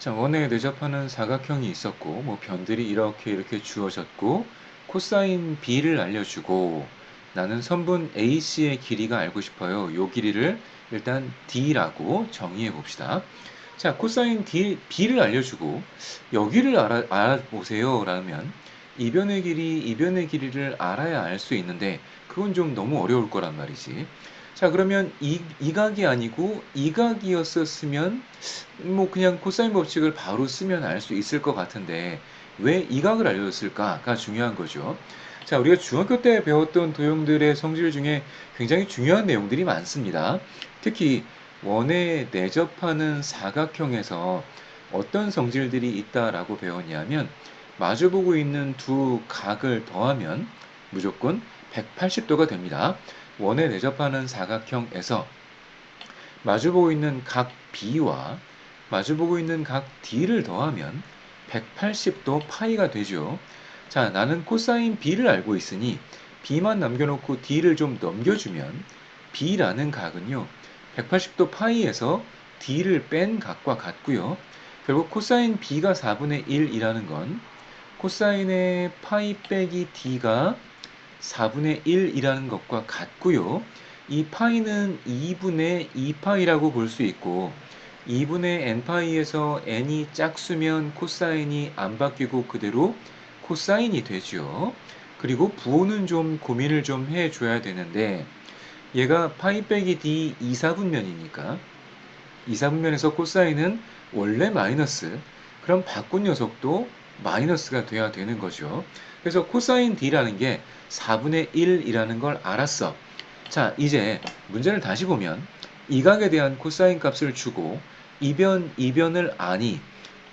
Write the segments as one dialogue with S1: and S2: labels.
S1: 자, 원에 내접하는 사각형이 있었고, 뭐 변들이 이렇게 이렇게 주어졌고, 코사인 B를 알려주고, 나는 선분 AC의 길이가 알고 싶어요. 요 길이를 일단 D라고 정의해 봅시다. 자, 코사인 D, B를 알려주고, 여기를 알아, 알아보세요. 라면, 이변의 길이, 이변의 길이를 알아야 알 수 있는데, 그건 좀 너무 어려울 거란 말이지. 자, 그러면 이, 이 각이 아니고 이 각이었었으면 뭐 그냥 코사인 법칙을 바로 쓰면 알 수 있을 것 같은데 왜 이 각을 알려줬을까가 중요한 거죠. 자, 우리가 중학교 때 배웠던 도형들의 성질 중에 굉장히 중요한 내용들이 많습니다. 특히 원에 내접하는 사각형에서 어떤 성질들이 있다라고 배웠냐면 마주보고 있는 두 각을 더하면 무조건 180도가 됩니다. 원에 내접하는 사각형에서 마주보고 있는 각 B와 마주보고 있는 각 D를 더하면 180도 파이가 되죠. 자, 나는 코사인 B를 알고 있으니 B만 남겨놓고 D를 좀 넘겨주면 B라는 각은요. 180도 파이에서 D를 뺀 각과 같고요. 결국 코사인 B가 4분의 1이라는 건 코사인의 파이 빼기 D가 4분의 1이라는 것과 같고요. 이 파이는 2분의 2파이라고 볼 수 있고 2분의 n파이에서 n이 짝수면 코사인이 안 바뀌고 그대로 코사인이 되죠. 그리고 부호는 좀 고민을 좀 해줘야 되는데 얘가 파이 빼기 d 2, 4분면이니까 2, 4분면에서 코사인은 원래 마이너스 그럼 바꾼 녀석도 마이너스가 돼야 되는 거죠. 그래서 코사인 d라는 게 4분의 1이라는 걸 알았어. 자, 이제 문제를 다시 보면 이 각에 대한 코사인 값을 주고 이변, 이변을 아니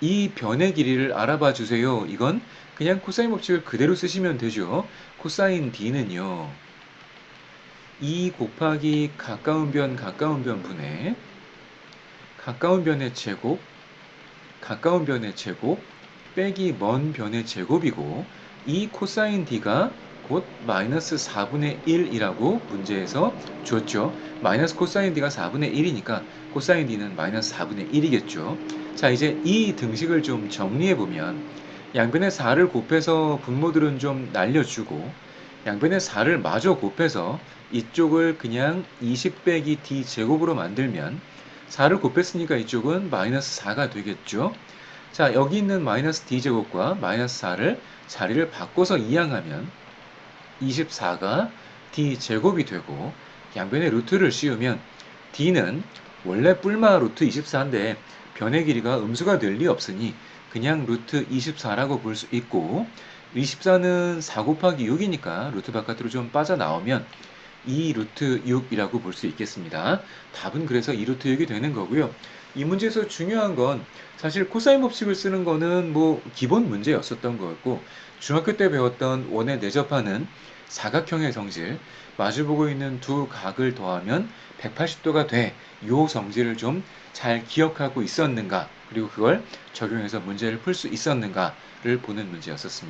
S1: 이 변의 길이를 알아봐 주세요. 이건 그냥 코사인 법칙을 그대로 쓰시면 되죠. 코사인 d는요. 2 곱하기 가까운 변, 가까운 변 분의 가까운 변의 제곱, 가까운 변의 제곱, 빼기 먼 변의 제곱이고 이 코사인 d가 곧 마이너스 4분의 1이라고 문제에서 줬죠. 마이너스 코사인 d가 4분의 1이니까 코사인 d는 마이너스 4분의 1이겠죠. 자 이제 이 등식을 좀 정리해 보면 양변의 4를 곱해서 분모들은 좀 날려주고 양변의 4를 마저 곱해서 이쪽을 그냥 20 빼기 d 제곱으로 만들면 4를 곱했으니까 이쪽은 마이너스 4가 되겠죠. 자 여기 있는 마이너스 d제곱과 마이너스 4를 자리를 바꿔서 이항하면 24가 d제곱이 되고 양변에 루트를 씌우면 d는 원래 뿔마 루트 24인데 변의 길이가 음수가 될 리 없으니 그냥 루트 24라고 볼 수 있고 24는 4 곱하기 6이니까 루트 바깥으로 좀 빠져나오면 2 루트 6이라고 볼 수 있겠습니다. 답은 그래서 2 루트 6이 되는 거고요. 이 문제에서 중요한 건 사실 코사인 법칙을 쓰는 거는 뭐 기본 문제였었던 거였고 중학교 때 배웠던 원에 내접하는 사각형의 성질 마주보고 있는 두 각을 더하면 180도가 돼. 요 성질을 좀 잘 기억하고 있었는가 그리고 그걸 적용해서 문제를 풀 수 있었는가를 보는 문제였었습니다.